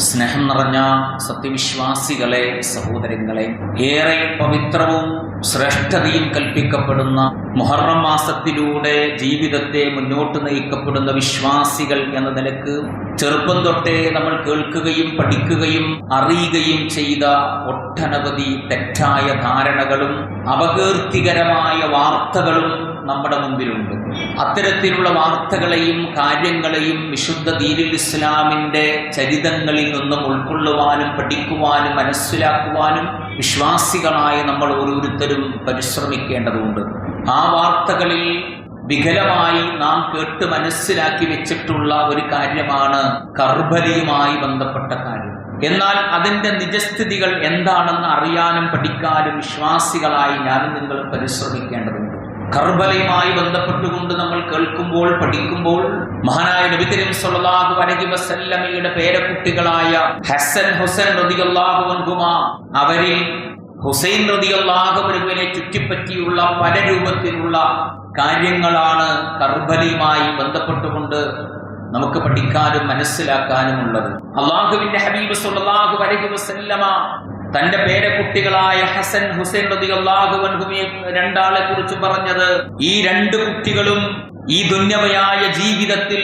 സ്നേഹം നിറഞ്ഞ സത്യവിശ്വാസികളെ സഹോദരങ്ങളെ ഏറെ പവിത്രവും ശ്രേഷ്ഠതയും കൽപ്പിക്കപ്പെടുന്ന മുഹറം മാസത്തിലൂടെ ജീവിതത്തെ മുന്നോട്ട് നയിക്കപ്പെടുന്ന വിശ്വാസികൾ എന്ന നിലയ്ക്ക് ചെറുപ്പം തൊട്ടേ നമ്മൾ കേൾക്കുകയും പഠിക്കുകയും അറിയുകയും ചെയ്ത ഒട്ടനവധി തെറ്റായ ധാരണകളും അപകീർത്തികരമായ വാർത്തകളും നമ്മുടെ മുമ്പിലുണ്ട്. അത്തരത്തിലുള്ള വാർത്തകളെയും കാര്യങ്ങളെയും വിശുദ്ധ ദീനുൽ ഇസ്ലാമിന്റെ ചരിതങ്ങളിൽ നിന്നും ഉൾക്കൊള്ളുവാനും പഠിക്കുവാനും മനസ്സിലാക്കുവാനും വിശ്വാസികളായ നമ്മൾ ഓരോരുത്തരും പരിശ്രമിക്കേണ്ടതുണ്ട്. ആ വാർത്തകളിൽ വികലമായി നാം കേട്ട് മനസ്സിലാക്കി വെച്ചിട്ടുള്ള ഒരു കാര്യമാണ് കർബലിയുമായി ബന്ധപ്പെട്ട കാര്യം. എന്നാൽ അതിന്റെ നിജസ്ഥിതികൾ എന്താണെന്ന് അറിയാനും പഠിക്കാനും വിശ്വാസികളായി ഞാനും നിങ്ങൾ പരിശ്രമിക്കേണ്ടതുണ്ട്. കർബലയുമായി ബന്ധപ്പെട്ടുകൊണ്ട് നമ്മൾ കേൾക്കുമ്പോൾ പഠിക്കുമ്പോൾ മഹാനായ നബി കരീം സല്ലല്ലാഹു അലൈഹി വസല്ലമയുടെ പേരക്കുട്ടികളായ ഹസൻ ഹുസൈൻ റളിയല്ലാഹു അൻഹുമാ അവരിൽ ഹുസൈൻ റളിയല്ലാഹു ചുറ്റിപ്പറ്റിയുള്ള പല രൂപത്തിലുള്ള കാര്യങ്ങളാണ് കർബലയുമായി ബന്ധപ്പെട്ടുകൊണ്ട് നമുക്ക് പഠിക്കാനും മനസ്സിലാക്കാനും ഉള്ളത് അള്ളാഹുവിന്റെ ഹബീബ് സല്ലല്ലാഹു അലൈഹി വസല്ലമ തന്റെ പേരക്കുട്ടികളായ ഹസൻ ഹുസൈൻ അൻഹുമെ രണ്ടാളെ കുറിച്ച് പറഞ്ഞത് ഈ രണ്ട് കുട്ടികളും ഈ ദുന്യവയായ ജീവിതത്തിൽ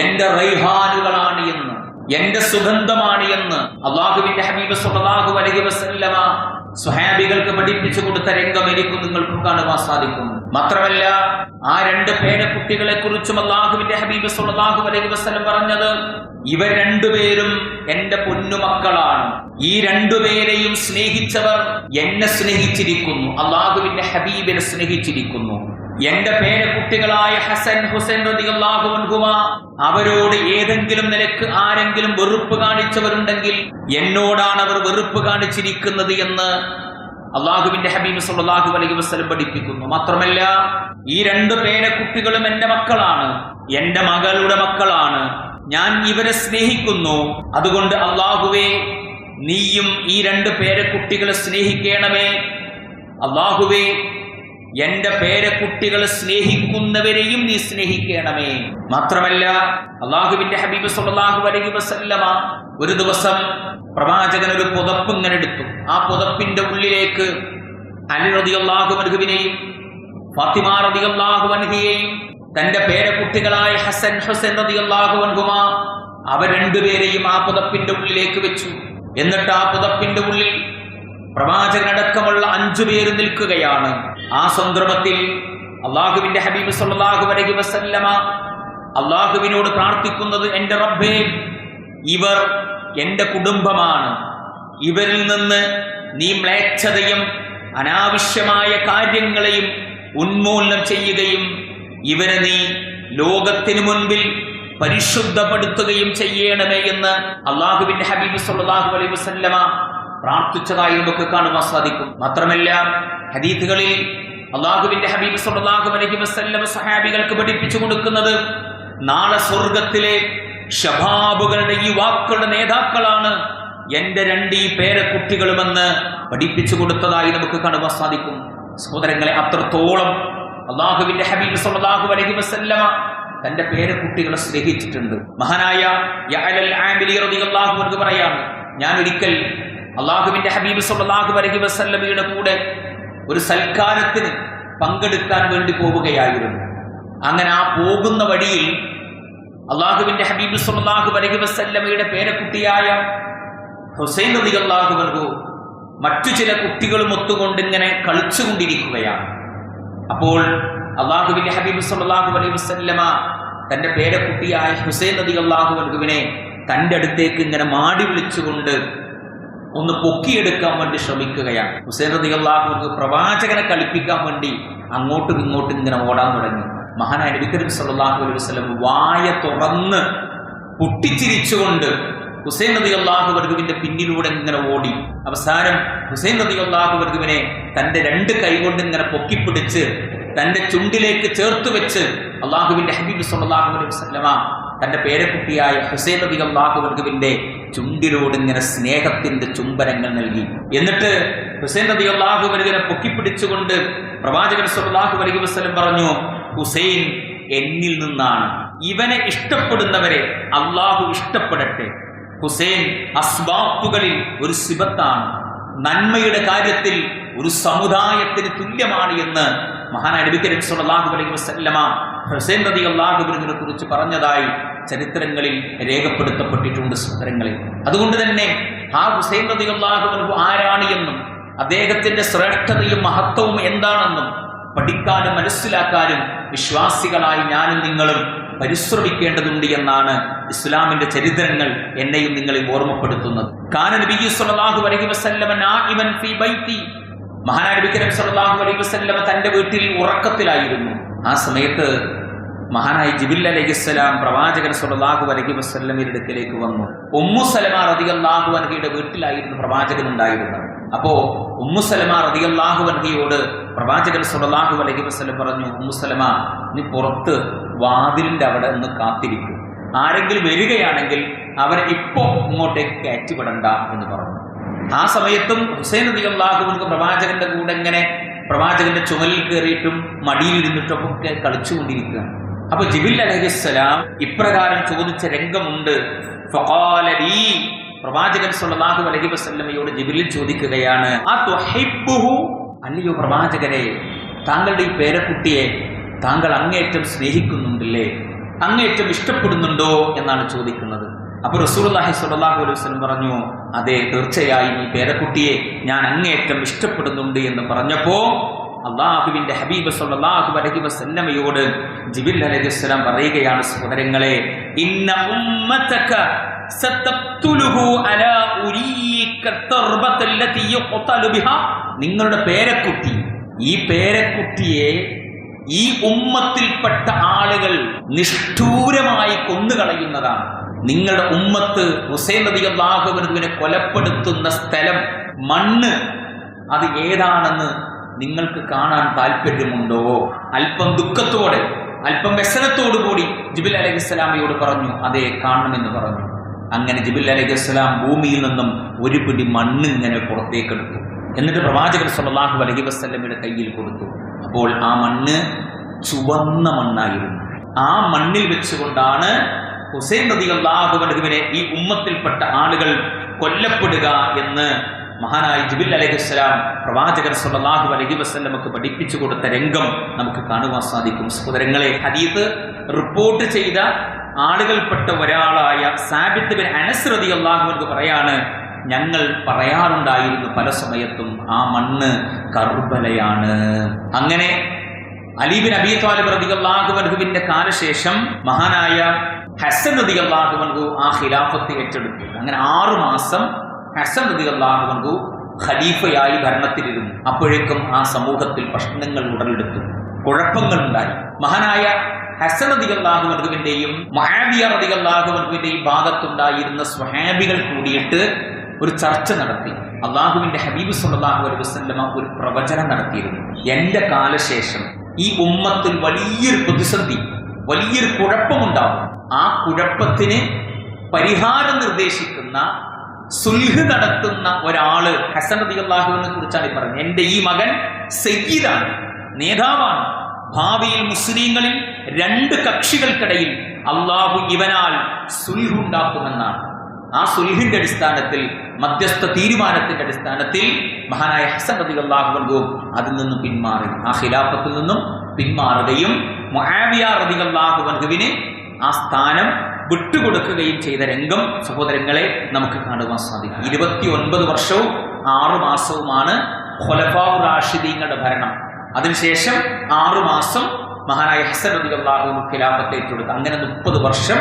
എന്റെ റൈഹാനുകളാണ് എന്ന്. എന്റെ സുഗന്ധമാണ് എന്ന് അള്ളാഹുവിന്റെ ഹബീബ് സല്ലല്ലാഹു അലൈഹി വസല്ലമ സ്വഹാബികൾക്ക് പഠിപ്പിച്ചു കൊടുത്ത രംഗം എനിക്കും നിങ്ങൾക്കും കാണുവാൻ സാധിക്കും മാത്രമല്ല ആ രണ്ട് പേരക്കുട്ടികളെ കുറിച്ചും അള്ളാഹുവിന്റെ ഹബീബ് സല്ലല്ലാഹു അലൈഹി വസ്ലം പറഞ്ഞത് ഇവർ രണ്ടുപേരും എന്റെ പൊന്നുമക്കളാണ്. ഈ രണ്ടുപേരെയും സ്നേഹിച്ചവർ എന്നെ സ്നേഹിച്ചിരിക്കുന്നു. അള്ളാഹുവിന്റെ ഹബീബിനെ സ്നേഹിച്ചിരിക്കുന്നു. എന്റെ പേരക്കുട്ടികളായ ഹസൻ ഹുസൈൻ അൻഹുമ അവരോട് ഏതെങ്കിലും നിലയ്ക്ക് ആരെങ്കിലും വെറുപ്പ് കാണിച്ചവരുണ്ടെങ്കിൽ എന്നോടാണ് അവർ വെറുപ്പ് കാണിച്ചിരിക്കുന്നത് എന്ന് അള്ളാഹുവിന്റെ ഹബീബ് സല്ലാഹു അലൈഹി വസ്ലം പഠിപ്പിക്കുന്നു. മാത്രമല്ല ഈ രണ്ട് പേരക്കുട്ടികളും എന്റെ മക്കളാണ്. എന്റെ മകളുടെ മക്കളാണ്. ഞാൻ ഇവരെ സ്നേഹിക്കുന്നു. അതുകൊണ്ട് അള്ളാഹുവേ നീയും ഈ രണ്ട് പേരെ കുട്ടികളെ സ്നേഹിക്കണമേ. അള്ളാഹുവേ എന്റെ പേരക്കുട്ടികളെ സ്നേഹിക്കുന്നവരെയും നീ സ്നേഹിക്കണമേ. മാത്രമല്ല അള്ളാഹുവിന്റെ ഹബീബ് സല്ലല്ലാഹു അലൈഹി വസല്ലമ ഒരു ദിവസം പ്രവാചകൻ ഒരു പുതപ്പ് ഇങ്ങനെ എടുത്തു. ആ പുതപ്പിന്റെ ഉള്ളിലേക്ക് അലി റളിയല്ലാഹു അൻഹുവിനെയും ഫാത്തിമ റളിയല്ലാഹു അൻഹയെയും തന്റെ പേരക്കുട്ടികളായ ഹസൻ ഹുസൻ റളിയല്ലാഹു അൻഹുമ അവർ രണ്ടുപേരെയും ആ പുതപ്പിന്റെ ഉള്ളിലേക്ക് വെച്ചു. എന്നിട്ട് ആ പുതപ്പിന്റെ ഉള്ളിൽ പ്രവാചകനടക്കമുള്ള അഞ്ചു പേര് നിൽക്കുകയാണ്. ആ സന്ദർഭത്തിൽ അള്ളാഹുവിന്റെ ഹബീബ് സല്ലല്ലാഹു അലൈഹി വസല്ലമ അള്ളാഹുവിനോട് പ്രാർത്ഥിക്കുന്നത് എന്റെ റബ്ബേ ഇവർ എന്റെ കുടുംബമാണ്. ഇവരിൽ നിന്ന് നീ മ്ലേച്ഛതയും അനാവശ്യമായ കാര്യങ്ങളെയും ഉന്മൂലനം ചെയ്യുകയും ഇവരെ നീ ലോകത്തിനു മുൻപിൽ പരിശുദ്ധപ്പെടുത്തുകയും ചെയ്യണമേ എന്ന് അള്ളാഹുവിന്റെ ഹബീബ് സല്ലല്ലാഹു അലൈഹി വസല്ലമ പ്രാർത്ഥിച്ചതായി നമുക്ക് കാണുവാൻ സാധിക്കും. മാത്രമല്ല ഹദീത്തുകളിൽ അള്ളാഹുവിന്റെ ഹബീബ് സല്ലല്ലാഹു അലൈഹി വസല്ലമ സഹാബികൾക്ക് പഠിപ്പിച്ചു കൊടുക്കുന്നത് നാളെ സ്വർഗത്തിലെ ഷബാബുകളുടെ യുവാക്കളുടെ നേതാക്കളാണ് എന്റെ രണ്ട് ഈ പേരക്കുട്ടികളുമെന്ന് പഠിപ്പിച്ചു കൊടുത്തതായി നമുക്ക് കാണുവാൻ സാധിക്കും. സഹോദരങ്ങളെ അത്രത്തോളം അള്ളാഹുവിന്റെ ഹബീബ് സല്ലല്ലാഹു അലൈഹി വസല്ലമ തന്റെ പേരെ കുട്ടികളെ സ്നേഹിച്ചിട്ടുണ്ട്. മഹാനായ പറയാണ് ഞാൻ ഒരിക്കൽ അള്ളാഹുവിന്റെ ഹബീബ് സല്ലല്ലാഹു അലൈഹി വസല്ലമയുടെ കൂടെ ഒരു സൽക്കാരത്തിന് പങ്കെടുക്കാൻ വേണ്ടി പോവുകയായിരുന്നു. അങ്ങനെ ആ പോകുന്ന വഴിയിൽ അള്ളാഹുവിന്റെ ഹബീബ് സല്ലല്ലാഹു അലൈഹി വസല്ലമയുടെ പേരക്കുട്ടിയായ ഹുസൈൻ റളിയല്ലാഹു അൻഹു മറ്റു ചില കുട്ടികളും ഒത്തുകൊണ്ട് ഇങ്ങനെ കളിച്ചുകൊണ്ടിരിക്കുകയാണ്. അപ്പോൾ അള്ളാഹുവിന്റെ ഹബീബ് സല്ലല്ലാഹു അലൈഹി വസല്ലമ തന്റെ പേരക്കുട്ടിയായ ഹുസൈൻ നദി അള്ളാഹു വർഗുവിനെ തന്റെ അടുത്തേക്ക് ഇങ്ങനെ മാടി വിളിച്ചുകൊണ്ട് ഒന്ന് പൊക്കിയെടുക്കാൻ വേണ്ടി ശ്രമിക്കുകയാണ്. ഹുസൈൻ റതി അൻഹു പ്രവാചകനെ കളിപ്പിക്കാൻ വേണ്ടി അങ്ങോട്ടും ഇങ്ങോട്ടും ഇങ്ങനെ ഓടാൻ തുടങ്ങി. മഹാനായ നബി കരീം അലൈഹി വസല്ലം വായ തുറന്ന് പൊട്ടിച്ചിരിച്ചുകൊണ്ട് ഹുസൈൻ നദി അള്ളാഹു വർഗുവിന്റെ പിന്നിലൂടെ ഇങ്ങനെ ഓടി. അവസാനം ഹുസൈൻ നദി അള്ളാഹു വർഗുവിനെ തന്റെ രണ്ട് കൈകൊണ്ട് ഇങ്ങനെ പൊക്കിപ്പിടിച്ച് തന്റെ ചുണ്ടിലേക്ക് ചേർത്ത് വെച്ച് അള്ളാഹുവിന്റെ ഹബീബ് സല്ലല്ലാഹു അലൈഹി വസല്ലമ തന്റെ പേരക്കുട്ടിയായ ഹുസൈൻ നബി അള്ളാഹു ചുണ്ടിലൂടെ ഇങ്ങനെ സ്നേഹത്തിന്റെ ചുംബനങ്ങൾ നൽകി. എന്നിട്ട് ഹുസൈൻ നബി അള്ളാഹു വർഗുവിനെ പൊക്കിപ്പിടിച്ചുകൊണ്ട് പ്രവാചകൻ സല്ലല്ലാഹു അലൈഹി വസല്ലം പറഞ്ഞു ഹുസൈൻ എന്നിൽ നിന്നാണ് ഇവനെ ഇഷ്ടപ്പെടുന്നവരെ അള്ളാഹു ഇഷ്ടപ്പെടട്ടെ. ഹുസൈൻ അസ്ബാപ്പുകളിൽ ഒരു സിബത്താണ് നന്മയുടെ കാര്യത്തിൽ ഒരു സമുദായത്തിന് തുല്യമാണ് എന്ന് മഹാനായ നബി കരീം സല്ലല്ലാഹു അലൈഹി വസല്ലമ ഹുസൈൻ നദി അള്ളാഹുബിനെ കുറിച്ച് പറഞ്ഞതായി ചരിത്രങ്ങളിൽ രേഖപ്പെടുത്തപ്പെട്ടിട്ടുണ്ട് സുന്ദരങ്ങളിൽ അതുകൊണ്ട് തന്നെ ആ ഹുസൈൻ നദി അള്ളാഹുബിനു ആരാണ് എന്നും അദ്ദേഹത്തിന്റെ ശ്രേഷ്ഠതയും മഹത്വവും എന്താണെന്നും പഠിക്കാനും മനസ്സിലാക്കാനും വിശ്വാസികളായി ഞാനും നിങ്ങളും പരിശ്രമിക്കേണ്ടതുണ്ട് എന്നാണ് ഇസ്ലാമിന്റെ ചരിത്രങ്ങൾ എന്നെയും നിങ്ങളെയും ഓർമ്മപ്പെടുത്തുന്നത്. കാന നബി സല്ലല്ലാഹു അലൈഹി വസല്ലമ നാഇമൻ ഫീ ബൈത്തി. മഹാനായ നബി കരീം സല്ലല്ലാഹു അലൈഹി വസല്ലമ തന്റെ വീട്ടിൽ ഉറക്കത്തിലായിരുന്നു. ആ സമയത്ത് മഹാനായ ജിബിൽ അലൈഹിസ്സലാം പ്രവാചകൻ സല്ലല്ലാഹു അലഹി വസല്ലമയുടെ അടുക്കിലേക്ക് വന്നു. ഉമ്മു സലമ റളിയല്ലാഹു അൻഹയുടെ വീട്ടിലായിരുന്നു പ്രവാചകൻ ഉണ്ടായിരുന്നത്. അപ്പോ ഉമ്മു സലമ റളിയല്ലാഹു അൻഹയോട് പ്രവാചകൻ സല്ലല്ലാഹു അലഹി വസ്ലം പറഞ്ഞു ഉമ്മു സലമാ നീ പുറത്ത് വാതിലിന്റെ അവിടെ ഒന്ന് കാത്തിരിക്കും. ആരെങ്കിലും വരികയാണെങ്കിൽ അവരെ ഇപ്പോ ഇങ്ങോട്ടേക്ക് കയറ്റിവിടണ്ട എന്ന് പറഞ്ഞു. ആ സമയത്തും ഹുസൈൻ അള്ളാഹുവിൻക്ക് പ്രവാചകന്റെ കൂടെ ഇങ്ങനെ പ്രവാചകന്റെ ചുമലിൽ കയറിയിട്ടും മടിയിലിരുന്നിട്ടൊക്കെ ഒക്കെ കളിച്ചുകൊണ്ടിരിക്കുകയാണ്. അപ്പൊ ജിബിൽ അലഹിസ്സലാം ഇപ്രകാരം ചോദിച്ച രംഗമുണ്ട്. പ്രവാചകൻ സല്ലല്ലാഹു അലഹി വസല്ലമയോട് ജിബിലിൽ ചോദിക്കുകയാണ് ആ അല്ലയോ പ്രവാചകരെ താങ്കളുടെ ഈ പേരക്കുട്ടിയെ താങ്കൾ അങ്ങേറ്റം സ്നേഹിക്കുന്നുണ്ടല്ലേ? അങ്ങേറ്റം ഇഷ്ടപ്പെടുന്നുണ്ടോ? എന്നാണ് ചോദിക്കുന്നത്. അപ്പൊ റസൂർലാഹി സ്വല്ലല്ലാഹു അലൈഹി വസ്ലം പറഞ്ഞു അതെ തീർച്ചയായും ഈ പേരക്കുട്ടിയെ ഞാൻ അങ്ങേയറ്റം ഇഷ്ടപ്പെടുന്നുണ്ട് എന്ന് പറഞ്ഞപ്പോ അള്ളാഹുവിന്റെ ഹബീബ് സല്ലല്ലാഹു അലഹി വസല്ലമയോട് ജിബിൽ അലഹി അലൈഹിസ്സലാം പറയുകയാണ് സഹോദരങ്ങളെ ഇന്ന നിങ്ങളുടെ പേരക്കുട്ടി ഈ പേരക്കുട്ടിയെ ഈ ഉമ്മത്തിൽപ്പെട്ട ആളുകൾ നിഷ്ഠൂരമായി കൊന്നുകളയുന്നതാണ്. നിങ്ങളുടെ ഉമ്മത്ത് ഹുസൈൻ നദി അള്ളാഹുവിനെ കൊലപ്പെടുത്തുന്ന സ്ഥലം മണ്ണ് അത് ഏതാണെന്ന് നിങ്ങൾക്ക് കാണാൻ താല്പര്യമുണ്ടോ അല്പം ദുഃഖത്തോടെ അല്പം വ്യസനത്തോടു കൂടി ജിബിൽ അലഹിസ്സലാമയോട് പറഞ്ഞു അതെ കാണണമെന്ന് പറഞ്ഞു. അങ്ങനെ ജിബിൽ അലഹിസ്സലാം ഭൂമിയിൽ നിന്നും ഒരു പിടി മണ്ണ് ഇങ്ങനെ പുറത്തേക്കെടുത്തു എന്നിട്ട് പ്രവാചകൻ സല്ലല്ലാഹു അലഹി വസ്ലമിയുടെ കയ്യിൽ കൊടുത്തു. അപ്പോൾ ആ മണ്ണ് ചുവന്ന മണ്ണായിരുന്നു. ആ മണ്ണിൽ വെച്ചുകൊണ്ടാണ് ഹുസൈൻ നദി അള്ളാഹുബിനെ ഈ ഉമ്മത്തിൽപ്പെട്ട ആളുകൾ കൊല്ലപ്പെടുക എന്ന് മഹാനായ ജിബിൽ അലൈഹിസ്സലാം പ്രവാചകൻ സല്ലല്ലാഹു അലൈഹി നമുക്ക് പഠിപ്പിച്ചു കൊടുത്ത രംഗം നമുക്ക് കാണുവാൻ സാധിക്കും. സഹോദരങ്ങളെ ഹദീത്ത് റിപ്പോർട്ട് ചെയ്ത ആളുകൾപ്പെട്ട ഒരാളായ സാബിത്ത് ബിൻ അനസ് റതി എന്ന് പറയാണ് ഞങ്ങൾ പറയാറുണ്ടായിരുന്നു പല സമയത്തും ആ മണ്ണ് കർബലയാണ് അങ്ങനെ അലീബിൻ അബി താലിബ് റതി അള്ളാഹുബൻഹുവിന്റെ കാലശേഷം മഹാനായ ഹസൻ റതി അള്ളാഹുബൻഹു ആ ഖിലാഫത്ത് ഏറ്റെടുത്തു അങ്ങനെ ആറു മാസം ഹസൻ റതി അള്ളാഹുബൻഹു ഖലീഫയായി ഭരണത്തിലിരുന്നു. അപ്പോഴേക്കും ആ സമൂഹത്തിൽ പ്രശ്നങ്ങൾ ഉടലെടുത്തു. കുഴപ്പങ്ങളുണ്ടായി മഹാനായ ഹസൻ അദിഗല്ലാഹുവിന്റെയും മഹാബിയ അദിഗല്ലാഹുവിന്റെയും ഭാഗത്തുണ്ടായിരുന്ന സ്വഹാബികൾ കൂടിയിട്ട് ഒരു ചർച്ച നടത്തി. അള്ളാഹുവിന്റെ ഹബീബ് സല്ലല്ലാഹു അലൈഹി വസല്ലമ ഒരു പ്രവചനം നടത്തിയിരുന്നു. എന്റെ കാലശേഷം ഈ ഉമ്മത്തിൽ വലിയൊരു പ്രതിസന്ധി വലിയൊരു കുഴപ്പമുണ്ടാവും. ആ കുഴപ്പത്തിന് പരിഹാരം നിർദ്ദേശിക്കുന്ന സുൽഹ് നടത്തുന്ന ഒരാൾ ഹസൻ നബി അള്ളാഹുവിനെ കുറിച്ചാണ് ഈ പറഞ്ഞത്. എന്റെ ഈ മകൻ സയ്യിദാണ് നേതാവാണ്. ഭാവിയിൽ മുസ്ലിങ്ങളിൽ രണ്ട് കക്ഷികൾക്കിടയിൽ അള്ളാഹു ഇവനാൽ സുൽഹുണ്ടാക്കുമെന്നാണ് ആ സുൽഹിന്റെ അടിസ്ഥാനത്തിൽ മധ്യസ്ഥ തീരുമാനത്തിന്റെ അടിസ്ഥാനത്തിൽ മഹാനായ ഹസൻ അബി അള്ളാഹുവും അതിൽ നിന്നും പിന്മാറി. ആ ഖിലാഫത്തിൽ നിന്നും പിന്മാറുകയും മൊഹാബിയ റബി അള്ളാഹുവിന് ആ സ്ഥാനം വിട്ടുകൊടുക്കുകയും ചെയ്ത രംഗം സഹോദരങ്ങളെ നമുക്ക് കാണുവാൻ സാധിക്കും. ഇരുപത്തി ഒൻപത് വർഷവും ആറു മാസവുമാണ് റാഷിദീങ്ങളുടെ ഭരണം. അതിനുശേഷം ആറു മാസം മഹാനായ ഹസൻ റബി അള്ളാഹു ഖിലാഫത്ത് ഏറ്റെടുത്തു. അങ്ങനെ മുപ്പത് വർഷം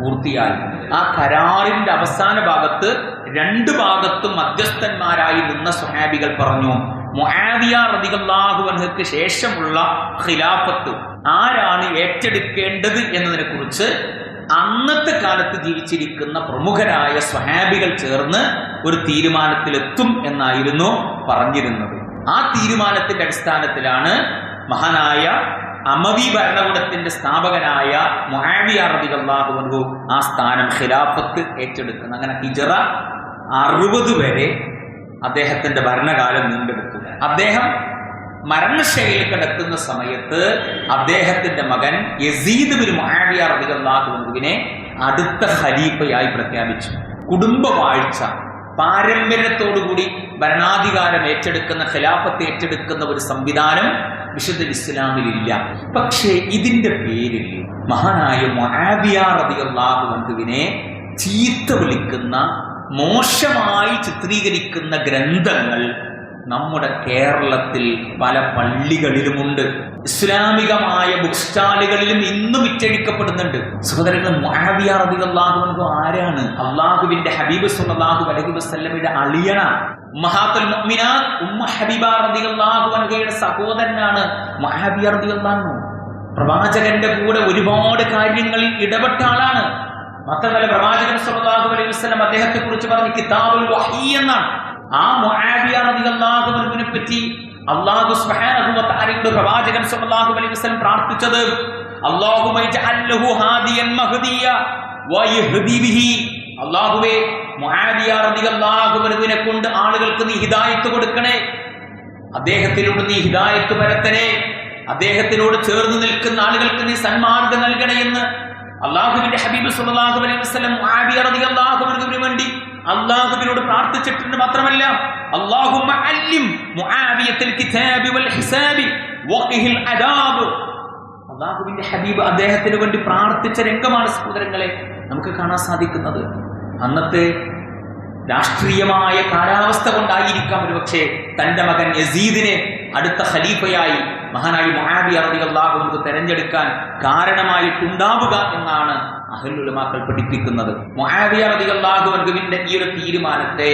പൂർത്തിയായി. ആ കരാറിന്റെ അവസാന ഭാഗത്ത് രണ്ട് ഭാഗത്തും മധ്യസ്ഥന്മാരായി നിന്ന സുഹാബികൾ പറഞ്ഞു മൊഹാബിയ റതികല്ലാഹുവൻഹക്ക് ശേഷമുള്ള ഖിലാഫത്ത് ആരാണ് ഏറ്റെടുക്കേണ്ടത് എന്നതിനെ കുറിച്ച് അന്നത്തെ കാലത്ത് ജീവിച്ചിരിക്കുന്ന പ്രമുഖരായ സ്വഹാബികൾ ചേർന്ന് ഒരു തീരുമാനത്തിലെത്തും എന്നായിരുന്നു പറഞ്ഞിരുന്നത്. ആ തീരുമാനത്തിന്റെ അടിസ്ഥാനത്തിലാണ് മഹാനായ അമവി ഭരണകൂടത്തിന്റെ സ്ഥാപകനായ മൊഹാബിയ റബിഹു ആ സ്ഥാനം ഖിലാഫത്ത് ഏറ്റെടുക്കുന്നത്. അങ്ങനെ ഹിജറ അറുപത് വരെ അദ്ദേഹത്തിന്റെ ഭരണകാലം നീണ്ടെടുത്തു അദ്ദേഹം മരണശൈലിയിൽ കിടക്കുന്ന സമയത്ത് അദ്ദേഹത്തിന്റെ മകൻ യസീദ് ബിൻ റളിയല്ലാഹു അൻഹുവിനെ അടുത്ത ഖലീഫയായി പ്രഖ്യാപിച്ചു. കുടുംബ കുടുംബവാഴ്ച പാരമ്പര്യത്തോടുകൂടി ഭരണാധികാരം ഏറ്റെടുക്കുന്ന ഖിലാഫത്ത് ഏറ്റെടുക്കുന്ന ഒരു സംവിധാനം വിശുദ്ധ ഇസ്ലാമിലില്ല പക്ഷേ ഇതിന്റെ പേരിൽ മഹാനായ മൊഹാബിയാറിയാഹുവിനെ ചീത്ത വിളിക്കുന്ന മോശമായി ചിത്രീകരിക്കുന്ന ഗ്രന്ഥങ്ങൾ നമ്മുടെ കേരളത്തിൽ പല പള്ളികളിലുമുണ്ട്. ഇസ്ലാമികമായ ബുക്ക് സ്റ്റാളുകളിലും ഇന്നും വിറ്റഴിക്കപ്പെടുന്നുണ്ട് സഹോദരങ്ങൾ മുഹാബിയാറിയാഹു ആരാണ്? അള്ളാഹുവിന്റെ ഹബീബ് സുല്ലാഹു അലഹി വസ്ല്ലമയുടെ അളിയണ മഹാത്തുൽ മുഅ്മിനാത്ത് ഉമ്മ ഹബീബ അൻഹയുടെ സഹോദരനാണ് പ്രവാചകന്റെ കൂടെ ഒരുപാട് കാര്യങ്ങളിൽ ഇടപെട്ട ആളാണ്. മാത്രമല്ല പ്രവാചകൻ സല്ലല്ലാഹു അലൈഹി വസല്ലം അദ്ദേഹത്തെ കുറിച്ച് പറഞ്ഞ കിതാബുൽ വഹീ എന്നാണ്. ആ മുആബിയ റളിയല്ലാഹു അൻഹുവിനെ പറ്റി അല്ലാഹു വ തആലയുടെ പ്രവാചകൻ സല്ലല്ലാഹു അലൈഹി വസല്ലം പ്രാർത്ഥിച്ചത് അല്ലാഹു ഇജ്അൽ ലഹു ഹാദിയൻ മഹ്ദിയ വ യഹ്ദി ബിഹി. അല്ലാഹുവേ മുആബിയ റളിയല്ലാഹു അൻഹുവിനെ കൊണ്ട് ആളുകൾക്ക് നീ ഹിദായത്ത് കൊടുക്കണേ. അദ്ദേഹത്തിലൂടെ നീ ഹിദായത്ത് പരത്തണേ. അദ്ദേഹത്തിനോട് ചേർന്ന് നിൽക്കുന്ന ആളുകൾക്ക് നീ സന്മാർഗം നൽകണേ എന്ന് അള്ളാഹുവിന്റെ ഹബീബ് സല്ലല്ലാഹു അലൈഹി വസല്ലം മുആബിയ റളിയല്ലാഹു അൻഹുവിന് വേണ്ടി അള്ളാഹുവിനോട് പ്രാർത്ഥിച്ചിട്ടുണ്ട് മാത്രമല്ല. മുആവിയത്തിൽ ഹിസാബി വഖിഹിൽ അദാബ്. അള്ളാഹുവിന്റെ ഹബീബ് അദ്ദേഹത്തിന് വേണ്ടി പ്രാർത്ഥിച്ച രംഗമാണ് സഹോദരങ്ങളെ നമുക്ക് കാണാൻ സാധിക്കുന്നത്. അന്നത്തെ രാഷ്ട്രീയമായ കാലാവസ്ഥ കൊണ്ടായിരിക്കാം ഒരു പക്ഷേ തന്റെ മകൻ യസീദിനെ അടുത്ത ഖലീഫയായി മഹാനായി മഹാബി അറബി അള്ളാഹുവിന് തെരഞ്ഞെടുക്കാൻ കാരണമായിട്ടുണ്ടാവുക എന്നാണ് അഹലുലമാക്കൾ പഠിപ്പിക്കുന്നത്. മൊഹാബിയാഹുവിന്റെ ഈ ഒരു തീരുമാനത്തെ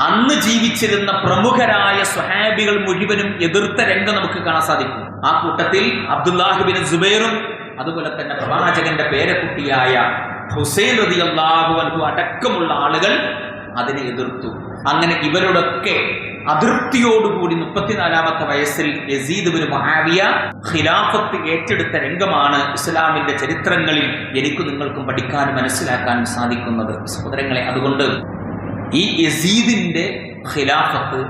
അന്ന് ജീവിച്ചിരുന്ന പ്രമുഖരായ സ്വഹാബികൾ മുഴുവനും എതിർത്ത രംഗം നമുക്ക് കാണാൻ സാധിക്കും. ആ കൂട്ടത്തിൽ അബ്ദുല്ലാഹുബിൻ സുബൈറും അതുപോലെ തന്നെ പ്രവാചകന്റെ പേരക്കുട്ടിയായ ഹുസൈൻ റതി അള്ളാഹു അടക്കമുള്ള ആളുകൾ അതിനെ എതിർത്തു. അങ്ങനെ ഇവരോടൊക്കെ അതൃപ്തിയോടുകൂടി മുപ്പത്തിനാലാമത്തെ വയസ്സിൽ യസീദ് ഒരു മഹാവിയ ഖിലാഫത്ത് ഏറ്റെടുത്ത രംഗമാണ് ഇസ്ലാമിന്റെ ചരിത്രങ്ങളിൽ എനിക്ക് നിങ്ങൾക്കും പഠിക്കാനും മനസ്സിലാക്കാനും സാധിക്കുന്നത്. സഹോദരങ്ങളെ അതുകൊണ്ട് ഈ യസീദിന്റെ ഖിലാഫത്ത്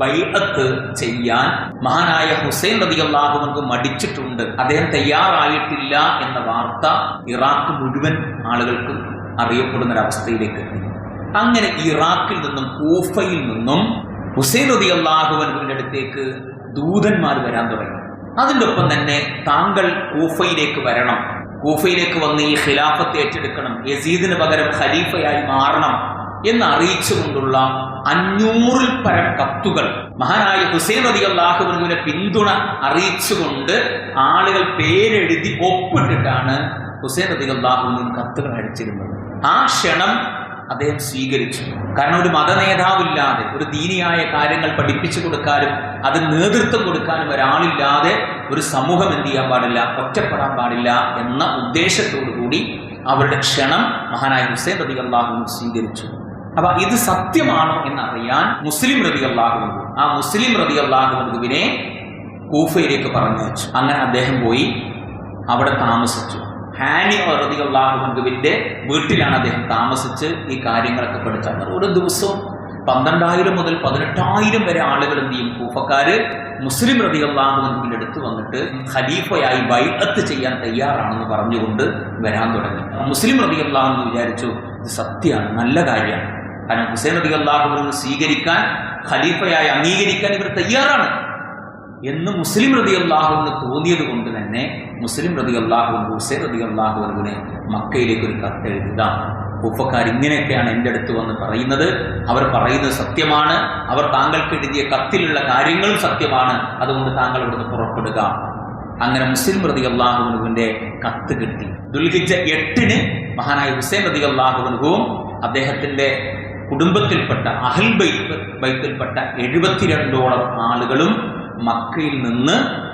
ബൈഅത്ത് ചെയ്യാൻ മഹാനായ ഹുസൈൻ റതി അള്ളാഹുവിന് മടിച്ചിട്ടുണ്ട്. അദ്ദേഹം തയ്യാറായിട്ടില്ല എന്ന വാർത്ത ഇറാഖ് മുഴുവൻ ആളുകൾക്കും അറിയപ്പെടുന്ന എത്തി. അങ്ങനെ ഇറാഖിൽ നിന്നും കൂഫയിൽ നിന്നും ഹുസൈൻ റതി അള്ളാഹുവിന്റെ അടുത്തേക്ക് ദൂതന്മാർ വരാൻ തുടങ്ങി. അതിന്റെ ഒപ്പം തന്നെ താങ്കൾ കൂഫയിലേക്ക് വരണം. കൂഫയിലേക്ക് വന്ന് ഈ ഖിലാഫത്ത് ഏറ്റെടുക്കണം. യസീദിന് പകരം ഖലീഫയായി മാറണം എന്ന് അറിയിച്ചുകൊണ്ടുള്ള അഞ്ഞൂറിൽ പരം കത്തുകൾ. മഹാനായ ഹുസൈൻ റതി അള്ളാഹുവിനെ പിന്തുണ അറിയിച്ചുകൊണ്ട് ആളുകൾ പേരെഴുതി ഒപ്പിട്ടിട്ടാണ് ഹുസൈൻ അലി അള്ളാഹുവിന് കത്തുകൾ അടിച്ചിരുന്നത് ആ ക്ഷണം അദ്ദേഹം സ്വീകരിച്ചു. കാരണം ഒരു മതനേതാവില്ലാതെ ഒരു ദീനിയായ കാര്യങ്ങൾ പഠിപ്പിച്ചു കൊടുക്കാനും അത് നേതൃത്വം കൊടുക്കാനും ഒരാളില്ലാതെ ഒരു സമൂഹം എന്ത് ചെയ്യാൻ പാടില്ല ഒറ്റപ്പെടാൻ പാടില്ല എന്ന ഉദ്ദേശത്തോടു കൂടി അവരുടെ ക്ഷണം മഹാനായ ഹുസൈൻ റബി അള്ളാഹു സ്വീകരിച്ചു. അപ്പൊ ഇത് സത്യമാണോ എന്നറിയാൻ മുസ്ലിം റബി അള്ളാഹു ആ മുസ്ലിം റബി അള്ളാഹുവിനെ കൂഫയിലേക്ക് പറഞ്ഞു വെച്ചു അങ്ങനെ അദ്ദേഹം പോയി അവിടെ താമസിച്ചു. ഹാനി റതി അള്ളാഹുവിന്റെ വീട്ടിലാണ് അദ്ദേഹം താമസിച്ച് ഈ കാര്യങ്ങളൊക്കെ പഠിച്ചത്. ഒരു ദിവസവും പന്ത്രണ്ടായിരം മുതൽ പതിനെട്ടായിരം വരെ ആളുകൾ എന്ത് ചെയ്യും? കൂഫക്കാർ മുസ്ലിം റതി അള്ളാഹുവിന്റെ അടുത്ത് വന്നിട്ട് ഖലീഫയായി ബൈഅത്ത് ചെയ്യാൻ തയ്യാറാണെന്ന് പറഞ്ഞുകൊണ്ട് വരാൻ തുടങ്ങി. മുസ്ലിം റതി അള്ളാഹു വിചാരിച്ചു ഇത് സത്യമാണ് നല്ല കാര്യമാണ്. കാരണം ഹുസൈൻ റതി അള്ളാഹുവിനെ സ്വീകരിക്കാൻ ഖലീഫയായി അംഗീകരിക്കാൻ ഇവർ തയ്യാറാണ്. എന്ന് മുസ്ലിം റതി അള്ളാഹുവിന് തോന്നിയത് കൊണ്ട് തന്നെ മുസ്ലിം റതി അള്ളാഹുവിൻ ഹുസൈൻ റതി അള്ളാഹുവിനെ മക്കയിലേക്ക് ഒരു കത്ത് എഴുതാം ഉപ്പക്കാർ ഇങ്ങനെയൊക്കെയാണ് എന്റെ അടുത്ത് വന്ന് പറയുന്നത്. അവർ പറയുന്നത് സത്യമാണ്. അവർ താങ്കൾക്ക് എഴുതിയ കത്തിലുള്ള കാര്യങ്ങളും സത്യമാണ്. അതുകൊണ്ട് താങ്കൾ ഇവിടുന്ന് പുറപ്പെടുക. അങ്ങനെ മുസ്ലിം റതി അള്ളാഹുവിനുവിന്റെ കത്ത് കിട്ടി. ദുൽഹിജ എട്ടിന് മഹാനായ ഹുസൈൻ റതി അള്ളാഹുവിനുവും അദ്ദേഹത്തിന്റെ കുടുംബത്തിൽപ്പെട്ട അഹൽ ബൈത്ത് ബൈത്തിൽപ്പെട്ട എഴുപത്തിരണ്ടോളം ആളുകളും മക്കയിൽ നിന്ന്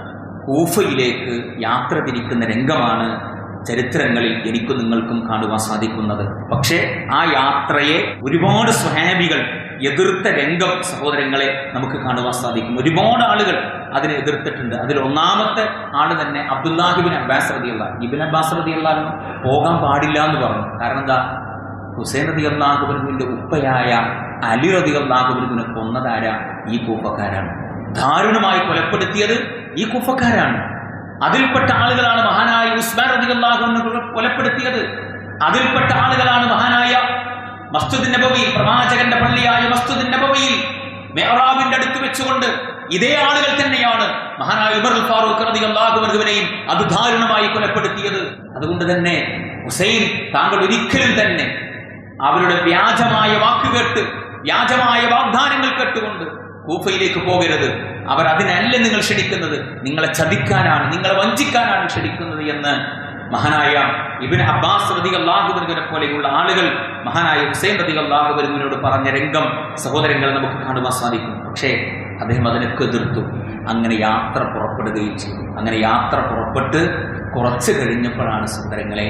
കൂഫയിലേക്ക് യാത്ര തിരിക്കുന്ന രംഗമാണ് ചരിത്രങ്ങളിൽ എനിക്കും നിങ്ങൾക്കും കാണുവാൻ സാധിക്കുന്നത്. പക്ഷേ ആ യാത്രയെ ഒരുപാട് സ്വഹാബികൾ എതിർത്ത രംഗം സഹോദരങ്ങളെ നമുക്ക് കാണുവാൻ സാധിക്കും. ഒരുപാട് ആളുകൾ അതിനെ എതിർത്തിട്ടുണ്ട്. അതിൽ ഒന്നാമത്തെ ആൾ തന്നെ അബ്ദുല്ലാഹിബിൻ അബ്ബാസ് റതി അല്ല ഇബിൻ അബ്ബാസ് റതി അല്ലാലും പോകാൻ പാടില്ല എന്ന് പറഞ്ഞു. കാരണം എന്താ? ഹുസൈൻ റതി അള്ളാഹുബിനുവിന്റെ ഉപ്പയായ അലി റതി അള്ളാഹുബിനുവിനെ കൊന്നതാര? ഈ കൂപ്പക്കാരാണ് ദാരുണമായി കൊലപ്പെടുത്തിയത് ഈ കുഫക്കാരാണ്. അതിൽപ്പെട്ട ആളുകളാണ് മഹാനായ ഉസ്മാൻ റതി അള്ളാഹുവിനെ കൊലപ്പെടുത്തിയത്. അതിൽപ്പെട്ട ആളുകളാണ് മഹാനായ മസ്തുദ് നബവി പ്രവാചകന്റെ പള്ളിയായ മസ്തുദ് നബവിയിൽ മെഹറാബിന്റെ അടുത്ത് വെച്ചുകൊണ്ട് ഇതേ ആളുകൾ തന്നെയാണ് മഹാനായ ഉമർ ഫാറൂഖ് റളിയല്ലാഹുവിനെയും അത് ദാരുണമായി കൊലപ്പെടുത്തിയത്. അതുകൊണ്ട് തന്നെ ഹുസൈൻ താങ്കൾ ഒരിക്കലും തന്നെ അവരുടെ വ്യാജമായ വാക്കുകേട്ട് വ്യാജമായ വാഗ്ദാനങ്ങൾ കേട്ടുകൊണ്ട് കൂഫയിലേക്ക് പോകരുത്. അവർ അതിനല്ല നിങ്ങൾ ക്ഷണിക്കുന്നത്. നിങ്ങളെ ചതിക്കാനാണ് നിങ്ങളെ വഞ്ചിക്കാനാണ് ക്ഷണിക്കുന്നത് എന്ന് മഹാനായ ഇബിൻ അബ്ബാസ് റതി അള്ളാഹുബരുവിനെ പോലെയുള്ള ആളുകൾ മഹാനായ ഹുസൈൻ റതി അള്ളാഹുബരുവിനോട് പറഞ്ഞ രംഗം സഹോദരങ്ങൾ നമുക്ക് കാണുവാൻ സാധിക്കും. പക്ഷേ അദ്ദേഹം അതിനൊക്കെ എതിർത്തു. അങ്ങനെ യാത്ര പുറപ്പെടുകയും ചെയ്തു. അങ്ങനെ യാത്ര പുറപ്പെട്ട് കുറച്ച് കഴിഞ്ഞപ്പോഴാണ് സഹോദരങ്ങളെ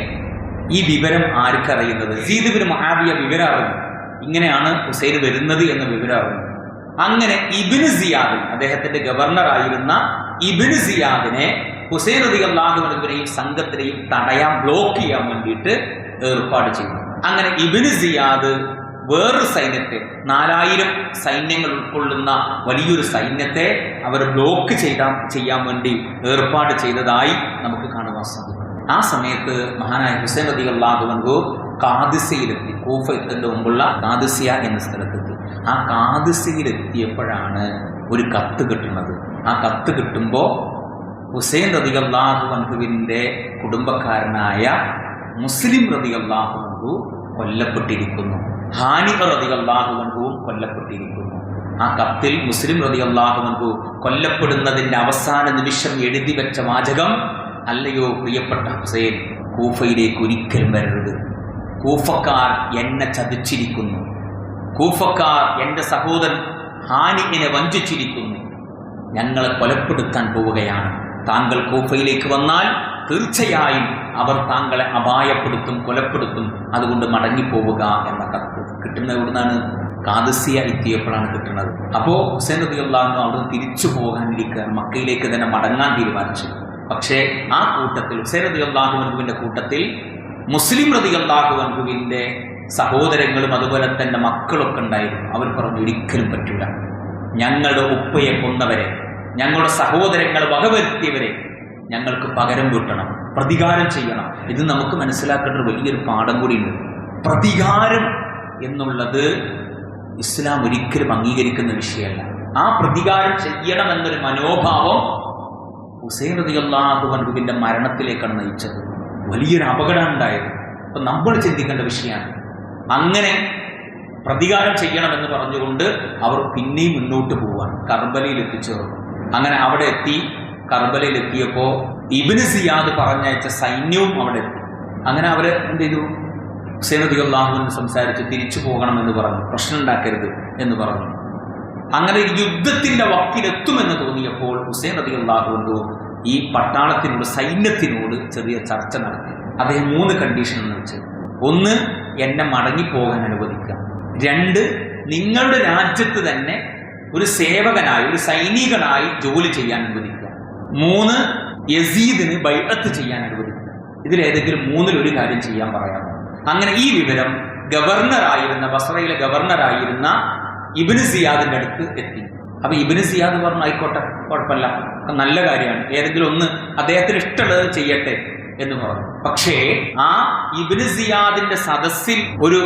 ഈ വിവരം ആർക്കറിയുന്നത്? സീദുബിന് മഹാബിയ വിവരം അറിഞ്ഞു. ഇങ്ങനെയാണ് ഹുസൈൻ വരുന്നത് എന്ന വിവരം അറിഞ്ഞു. അങ്ങനെ ഇബിന് സിയാദ് അദ്ദേഹത്തിന്റെ ഗവർണർ ആയിരുന്ന ഇബിന് സിയാദിനെ ഹുസൈൻ റതി അള്ളാഹുവിനെയും സംഘത്തിനെയും തടയാൻ ബ്ലോക്ക് ചെയ്യാൻ വേണ്ടിയിട്ട് ഏർപ്പാട് ചെയ്തു. അങ്ങനെ ഇബിന് സിയാദ് വേറൊരു സൈന്യത്തെ നാലായിരം സൈന്യങ്ങൾ ഉൾക്കൊള്ളുന്ന വലിയൊരു സൈന്യത്തെ അവർ ബ്ലോക്ക് ചെയ്താൽ ചെയ്യാൻ വേണ്ടി ഏർപ്പാട് ചെയ്തതായി നമുക്ക് കാണുവാൻ സാധിക്കും. ആ സമയത്ത് മഹാനായ ഹുസൈൻ റതി അള്ളാഹുവൻകു കാദിസയിലെത്തി കൂഫ എത്തുന്നതിന് മുമ്പുള്ള കാദിസിയ എന്ന സ്ഥലത്തെത്തി. ആ കാദിസയിലെത്തിയപ്പോഴാണ് ഒരു കത്ത് കിട്ടുന്നത്. ആ കത്ത് കിട്ടുമ്പോൾ ഹുസൈൻ റതി അള്ളാഹുവൻഹുവിന്റെ കുടുംബക്കാരനായ മുസ്ലിം റതി അള്ളാഹുവൻഹു കൊല്ലപ്പെട്ടിരിക്കുന്നു. ഹാനിഫ റതി അള്ളാഹുവൻഹുവും കൊല്ലപ്പെട്ടിരിക്കുന്നു. ആ കത്തിൽ മുസ്ലിം റതി അള്ളാഹുവൻഹു കൊല്ലപ്പെടുന്നതിന്റെ അവസാന നിമിഷം എഴുതി വെച്ച വാചകം അല്ലയോ പ്രിയപ്പെട്ട ഹുസൈൻ കൂഫയിലേക്ക് ഒരിക്കലും വരരുത്. കൂഫക്കാർ എന്നെ ചതിച്ചിരിക്കുന്നു. കൂഫക്കാർ എന്റെ സഹോദരൻ ഹാനിനെ വഞ്ചിച്ചിരിക്കുന്നു. ഞങ്ങളെ കൊലപ്പെടുത്താൻ പോവുകയാണ്. താങ്കൾ കൂഫയിലേക്ക് വന്നാൽ തീർച്ചയായും അവർ താങ്കളെ അപായപ്പെടുത്തും കൊലപ്പെടുത്തും. അതുകൊണ്ട് മടങ്ങിപ്പോവുക എന്ന കത്ത് കിട്ടുന്നത് എവിടുന്നാണ്? കാദസിയ എത്തിയപ്പോഴാണ് കിട്ടുന്നത്. അപ്പോൾ ഹുസൈൻ റബിയുള്ളാഹു അവിടെ തിരിച്ചു പോകാനിരിക്കുക മക്കയിലേക്ക് തന്നെ മടങ്ങാൻ തീരുമാനിച്ചു. പക്ഷേ ആ കൂട്ടത്തിൽ ഹുസൈൻ റബിയുള്ളാഹുവിന്റെ കൂട്ടത്തിൽ മുസ്ലിം റബിയുള്ളാഹുവിന്റെ സഹോദരങ്ങളും അതുപോലെ തന്നെ മക്കളൊക്കെ ഉണ്ടായിരുന്നു. അവർ പറഞ്ഞു ഒരിക്കലും പറ്റില്ല ഞങ്ങളുടെ ഉപ്പയെ കൊന്നവരെ ഞങ്ങളുടെ സഹോദരങ്ങൾ വകവരുത്തിയവരെ ഞങ്ങൾക്ക് പകരം വീട്ടണം പ്രതികാരം ചെയ്യണം. ഇത് നമുക്ക് മനസ്സിലാക്കേണ്ട വലിയൊരു പാഠം കൂടിയുണ്ട്. പ്രതികാരം എന്നുള്ളത് ഇസ്ലാം ഒരിക്കലും അംഗീകരിക്കുന്ന വിഷയമല്ല. ആ പ്രതികാരം ചെയ്യണമെന്നൊരു മനോഭാവം ഹുസൈൻ റതിയല്ലാഹുവിന്റെ മരണത്തിലേക്കാണ് നയിച്ചത്. വലിയൊരു അപകടം ഉണ്ടായത്. അപ്പം നമ്മൾ ചിന്തിക്കേണ്ട വിഷയമാണ് അങ്ങനെ പ്രതികാരം ചെയ്യണമെന്ന് പറഞ്ഞുകൊണ്ട് അവർ പിന്നെയും മുന്നോട്ട് പോവാൻ കർബലയിൽ എത്തിച്ചേർന്നു അങ്ങനെ അവിടെ എത്തി. കർബലയിൽ എത്തിയപ്പോൾ ഇബിന് സിയാദ് പറഞ്ഞയച്ച സൈന്യവും അവിടെ എത്തി. അങ്ങനെ അവർ എന്ത് ചെയ്തു? ഹുസൈനദിഹുല്ലാഹുവിന് സംസാരിച്ച് തിരിച്ചു പോകണമെന്ന് പറഞ്ഞു. പ്രശ്നം ഉണ്ടാക്കരുത് എന്ന് പറഞ്ഞു. അങ്ങനെ യുദ്ധത്തിന്റെ വക്കിലെത്തുമെന്ന് തോന്നിയപ്പോൾ ഹുസൈൻ അതി അള്ളാഹുവിന്റെ ഈ പട്ടാളത്തിനോട് സൈന്യത്തിനോട് ചെറിയ ചർച്ച നടത്തി. അദ്ദേഹം മൂന്ന് കണ്ടീഷൻ എന്ന് വെച്ച് ഒന്ന് എന്നെ മടങ്ങിപ്പോകാൻ അനുവദിക്കുക. രണ്ട് നിങ്ങളുടെ രാജ്യത്ത് തന്നെ ഒരു സേവകനായി ഒരു സൈനികനായി ജോലി ചെയ്യാൻ അനുവദിക്കുക. മൂന്ന് യസീദിന് ബൈഅത്ത് ചെയ്യാൻ അനുവദിക്കുക. ഇതിലേതെങ്കിലും മൂന്നിൽ ഒരു കാര്യം ചെയ്യാൻ പറയാമോ? അങ്ങനെ ഈ വിവരം ഗവർണറായിരുന്ന ബസറയിലെ ഗവർണറായിരുന്ന ഇബിന് സിയാദിന്റെ അടുത്ത് എത്തി. അപ്പൊ ഇബിന് സിയാദ് പറഞ്ഞു ആയിക്കോട്ടെ കുഴപ്പമില്ല. നല്ല കാര്യമാണ്. ഏതെങ്കിലും ഒന്ന് അദ്ദേഹത്തിന് ഇഷ്ടമുള്ളത് ചെയ്യട്ടെ എന്ന് പറഞ്ഞു. പക്ഷേ ആ ഇബിന് സിയാദിന്റെ സദസ്സിൽ ഒരു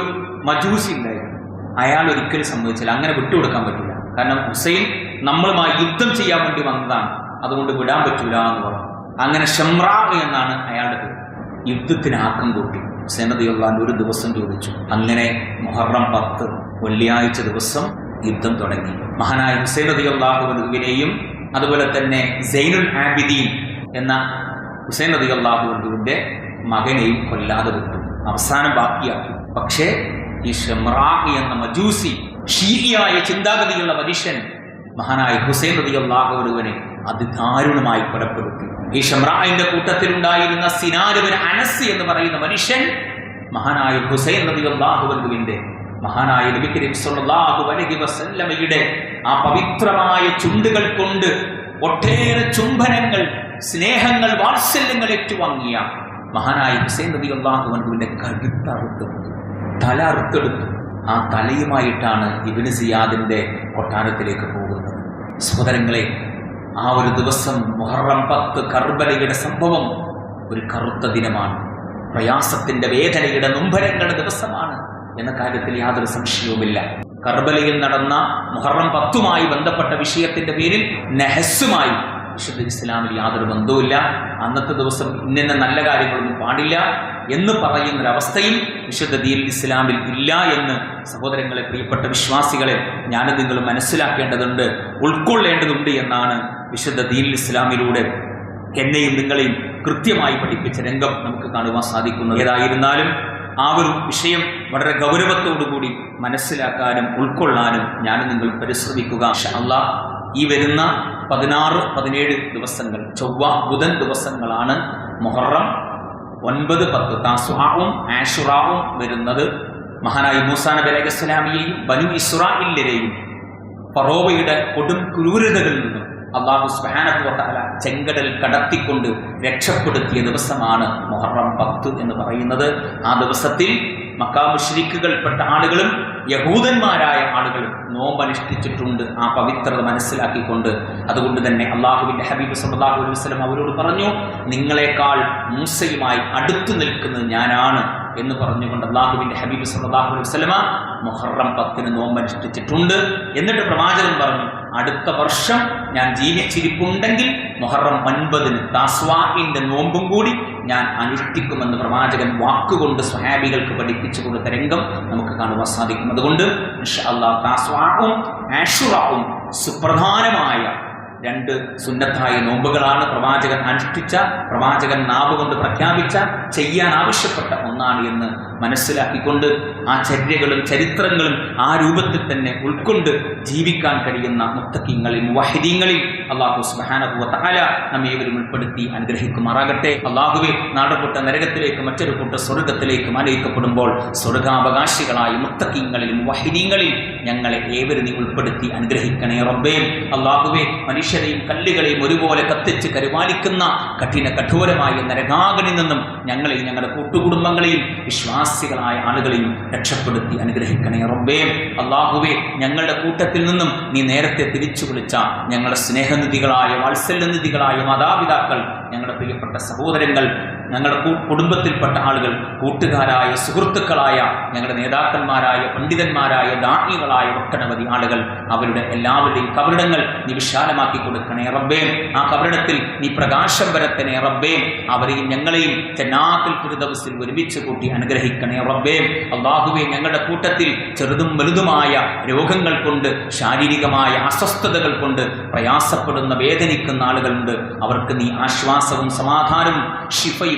മജൂസി ഉണ്ടായിരുന്നു. അയാൾ ഒരിക്കലും സമ്മതിച്ചില്ല. അങ്ങനെ വിട്ടുകൊടുക്കാൻ പറ്റില്ല. കാരണം ഹുസൈൻ നമ്മളുമായി യുദ്ധം ചെയ്യാൻ വേണ്ടി വന്നതാണ്. അതുകൊണ്ട് വിടാൻ പറ്റൂല എന്ന് പറഞ്ഞു. അങ്ങനെ ഷംറാഖ് എന്നാണ് അയാളുടെ പേര്. യുദ്ധത്തിന് ആക്കം കൂട്ടി. സേനതയുള്ള ഒരു ദിവസം ചോദിച്ചു. അങ്ങനെ മുഹറം പത്ത് വെള്ളിയാഴ്ച ദിവസം യുദ്ധം തുടങ്ങി. മഹാനായ ഹുസൈനദിയുള്ളാഹുവിനെയും അതുപോലെ തന്നെ സൈനുൽ ആബിദീൻ എന്ന ഹുസൈൻ റതിയല്ലാഹുവിന്റെ മകനെയും കൊല്ലാതെ വിട്ടു. അവസാനം ബാക്കിയാക്കി. പക്ഷേ ഈ ഷെമ്രാഹി എന്ന മജൂസി ഷീയായ ചിന്താഗതിയുള്ള മനുഷ്യൻ മഹാനായ ഹുസൈൻ റതിയല്ലാഹുവിനെ അതിദാരുണമായി കൊലപ്പെടുത്തി. ഈ ഷംറായിന്റെ കൂട്ടത്തിലുണ്ടായിരുന്ന സിനാരുവൻ അനസ് എന്ന് പറയുന്ന മനുഷ്യൻ മഹാനായ ഹുസൈൻ റതിയല്ലാഹുവിന്റെ മഹാനായ നബി വസല്ലമയുടെ ആ പവിത്രമായ ചുണ്ടുകൾ കൊണ്ട് ഒട്ടേറെ ചുംബനങ്ങൾ സ്നേഹങ്ങൾ വാത്സല്യങ്ങൾ ഏറ്റുവാങ്ങിയ മഹാനായ ഹുസൈൻ നബി അള്ളാഹു അനുവിന്റെ കഴുത്തറുത്തെടുത്തു തല അറുത്തെടുത്തു ആ തലയുമായിട്ടാണ് ഇബിന് സിയാദിന്റെ കൊട്ടാരത്തിലേക്ക് പോകുന്നത്. സഹോദരങ്ങളെ ആ ഒരു ദിവസം മുഹറം പത്ത് കർബലയുടെ സംഭവം ഒരു കറുത്ത ദിനമാണ്. പ്രയാസത്തിന്റെ വേദനയുടെ നൊമ്പരങ്ങളുടെ ദിവസമാണ് എന്ന കാര്യത്തിൽ യാതൊരു സംശയവുമില്ല. കർബലയിൽ നടന്ന മുഹറം പത്തുമായി ബന്ധപ്പെട്ട വിഷയത്തിന്റെ പേരിൽ നെഹസുമായി വിശുദ്ധ ഇസ്ലാമിൽ യാതൊരു ബന്ധവുമില്ല. അന്നത്തെ ദിവസം ഇന്ന നല്ല കാര്യങ്ങളൊന്നും പാടില്ല എന്ന് പറയുന്നൊരവസ്ഥയും വിശുദ്ധ ദീൻ ഇസ്ലാമിൽ ഇല്ല എന്ന് സഹോദരങ്ങളെ പ്രിയപ്പെട്ട വിശ്വാസികളെ ഞാനും നിങ്ങൾ മനസ്സിലാക്കേണ്ടതുണ്ട് ഉൾക്കൊള്ളേണ്ടതുണ്ട് എന്നാണ് വിശുദ്ധ ദീൻ ഇസ്ലാമിലൂടെ എന്നെയും നിങ്ങളെയും കൃത്യമായി പഠിപ്പിച്ച രംഗം നമുക്ക് കാണുവാൻ സാധിക്കുന്നത്. ഏതായിരുന്നാലും ആ ഒരു വിഷയം വളരെ ഗൗരവത്തോടുകൂടി മനസ്സിലാക്കാനും ഉൾക്കൊള്ളാനും ഞാനും നിങ്ങൾ പരിശ്രമിക്കുക. അല്ല ഈ വരുന്ന പതിനാറ് പതിനേഴ് ദിവസങ്ങൾ ചൊവ്വ ബുധൻ ദിവസങ്ങളാണ് മൊഹറം. ഒൻപത് പത്ത് താസുഹാവും ആഷുറാവും വരുന്നത് മഹാനായി മൂസാ നബി അലൈഹി സ്വലാമിയെയും ബനു ഇസ്രായില്ലരെയും ഫറോവയുടെ കൊടും ക്രൂരതകളിൽ നിന്നും അള്ളാഹു സ്ബാനത്തുവല ചെങ്കടൽ കടത്തിക്കൊണ്ട് രക്ഷപ്പെടുത്തിയ ദിവസമാണ് മൊഹറം പത്ത് എന്ന് പറയുന്നത്. ആ ദിവസത്തിൽ മക്കാ പെട്ട ആളുകളും യഹൂദന്മാരായ ആളുകളും നോമ്പനുഷ്ഠിച്ചിട്ടുണ്ട്. ആ പവിത്രത മനസ്സിലാക്കിക്കൊണ്ട് അതുകൊണ്ട് തന്നെ അള്ളാഹുവിന്റെ ഹബീബ് സല്ലാഹു അലൈഹി വസ്ലം അവരോട് പറഞ്ഞു നിങ്ങളെക്കാൾ മൂസയുമായി അടുത്തു നിൽക്കുന്നത് ഞാനാണ് എന്ന് പറഞ്ഞുകൊണ്ട് അള്ളാഹുവിന്റെ ഹബീബ് സല്ലാഹു അലൈഹി വസ്ലമ മൊഹറം പത്തിന് നോമ്പനുഷ്ഠിച്ചിട്ടുണ്ട്. എന്നിട്ട് പ്രവാചകൻ പറഞ്ഞു അടുത്ത വർഷം ഞാൻ ജീവിച്ചിരിപ്പുണ്ടെങ്കിൽ മൊഹറം ഒൻപതിന് താസ്വാഹിന്റെ നോമ്പും കൂടി ഞാൻ അനുഷ്ഠിക്കുമെന്ന് പ്രവാചകൻ വാക്കുകൊണ്ട് സ്വഹാബികൾക്ക് പഠിപ്പിച്ചു കൊടുത്ത രംഗം നമുക്ക് കാണുവാൻ സാധിക്കും. അതുകൊണ്ട് താസ്വാഹും ആഷുറാവും സുപ്രധാനമായ രണ്ട് സുന്നത്തായ നോമ്പുകളാണ് പ്രവാചകൻ അനുഷ്ഠിച്ച പ്രവാചകൻ നാവ് കൊണ്ട് പ്രഖ്യാപിച്ച ചെയ്യാൻ ആവശ്യപ്പെട്ട ഒന്നാണ് എന്ന് മനസ്സിലാക്കിക്കൊണ്ട് ആ ചര്യകളും ചരിത്രങ്ങളും ആ രൂപത്തിൽ തന്നെ ഉൾക്കൊണ്ട് ജീവിക്കാൻ കഴിയുന്ന മുത്തക്കിങ്ങളിൽ വഹിദീങ്ങളിൽ അള്ളാഹു സുബാനഹുവ താല നമ്മേവരും ഉൾപ്പെടുത്തി അനുഗ്രഹിക്കുമാറാകട്ടെ. അള്ളാഹുവെ നാടപ്പെട്ട നരകത്തിലേക്ക് മറ്റൊരു കൂട്ട സ്വർഗത്തിലേക്ക് അനയിക്കപ്പെടുമ്പോൾ സ്വർഗാവകാശികളായ മുത്തക്കിങ്ങളിലും വഹിദീങ്ങളിൽ ഞങ്ങളെ ഏവരും നീ ഉൾപ്പെടുത്തി അനുഗ്രഹിക്കണേ റബ്ബേ. അള്ളാഹുവെ മനുഷ്യരെയും കല്ലുകളെയും ഒരുപോലെ കത്തിച്ച് കരുമാനിക്കുന്ന കഠിന കഠോരമായ നരകാകനിൽ നിന്നും ഞങ്ങളെയും ഞങ്ങളുടെ കൂട്ടുകുടുംബങ്ങളെയും വിശ്വാസികളായ ആളുകളെയും രക്ഷപ്പെടുത്തി അനുഗ്രഹിക്കണേ റബ്ബേ. അള്ളാഹുവേ ഞങ്ങളുടെ കൂട്ടത്തിൽ നിന്നും നീ നേരത്തെ തിരിച്ചു വിളിച്ച ഞങ്ങളുടെ സ്നേഹനിധികളായ വാത്സല്യനിധികളായ മാതാപിതാക്കൾ ഞങ്ങളുടെ പ്രിയപ്പെട്ട സഹോദരങ്ങൾ ഞങ്ങളുടെ കുടുംബത്തിൽപ്പെട്ട ആളുകൾ കൂട്ടുകാരായ സുഹൃത്തുക്കളായ ഞങ്ങളുടെ നേതാക്കന്മാരായ പണ്ഡിതന്മാരായ ദാഹികളായ ഒട്ടനവധി ആളുകൾ അവരുടെ എല്ലാവരുടെയും കബറിടങ്ങൾ നീ വിശാലമാക്കി കൊടുക്കണേ റബ്ബേ. ആ കബറിടത്തിൽ നീ പ്രകാശം വരത്തനെ റബ്ബേ. അവരെയും ഞങ്ങളെയും ചെന്നാക്കിൽ പുരുദവസിൽ ഒരുമിച്ച് കൂട്ടി അനുഗ്രഹിക്കണേ റബ്ബേ. അള്ളാഹുവെ ഞങ്ങളുടെ കൂട്ടത്തിൽ ചെറുതും വലുതുമായ രോഗങ്ങൾ കൊണ്ട് ശാരീരികമായ അസ്വസ്ഥതകൾ കൊണ്ട് പ്രയാസപ്പെടുന്ന വേദനിക്കുന്ന ആളുകളുണ്ട്. അവർക്ക് നീ ആശ്വാസവും സമാധാനവും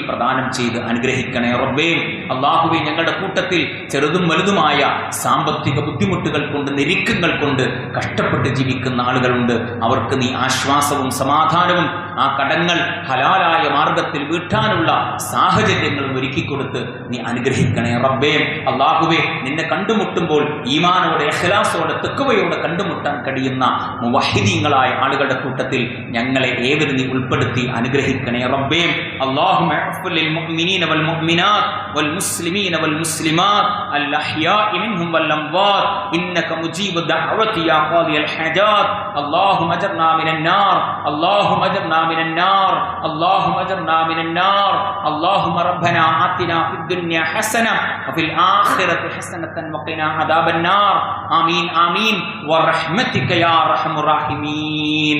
പ്രദാനം ചെയ്ത് അനുഗ്രഹിക്കണേ റബ്ബേ. അള്ളാഹുവെ ഞങ്ങളുടെ കൂട്ടത്തിൽ ചെറുതും വലുതുമായ സാമ്പത്തിക ബുദ്ധിമുട്ടുകൾ കൊണ്ട് നിരീക്കങ്ങൾ കൊണ്ട് കഷ്ടപ്പെട്ട് ജീവിക്കുന്ന ആളുകളുണ്ട്. അവർക്ക് നീ ആശ്വാസവും സമാധാനവും ആ കടങ്ങൾ ഹലാലായ മാർഗത്തിൽ വീട്ടാനുള്ള സാഹചര്യങ്ങളും ഒരുക്കിക്കൊടുത്ത് നീ അനുഗ്രഹിക്കണേ റബ്ബേ അള്ളാഹുവെ നിന്നെ കണ്ടുമുട്ടുമ്പോൾ ഈമാനോടെ എഹ്ലാസോടെ തെക്കുവയോടെ കണ്ടുമുട്ടാൻ കഴിയുന്ന മുവഹിദീങ്ങളായ ആളുകളുടെ കൂട്ടത്തിൽ ഞങ്ങളെ ഏവരും നീ ഉൾപ്പെടുത്തി അനുഗ്രഹിക്കണേ റബ്ബേ اللهم اغفر للمؤمنين والمؤمنات والمسلمين والمسلمات الأحياء منهم والأموات إنك مجيب الدعوة يا قاضي الحاجات اللهم أجرنا من النار اللهم أجرنا من النار اللهم أجرنا من النار اللهم ربنا آتنا في الدنيا حسنة وفي الآخرة حسنة وقنا عذاب النار آمين آمين ورحمتك يا أرحم الراحمين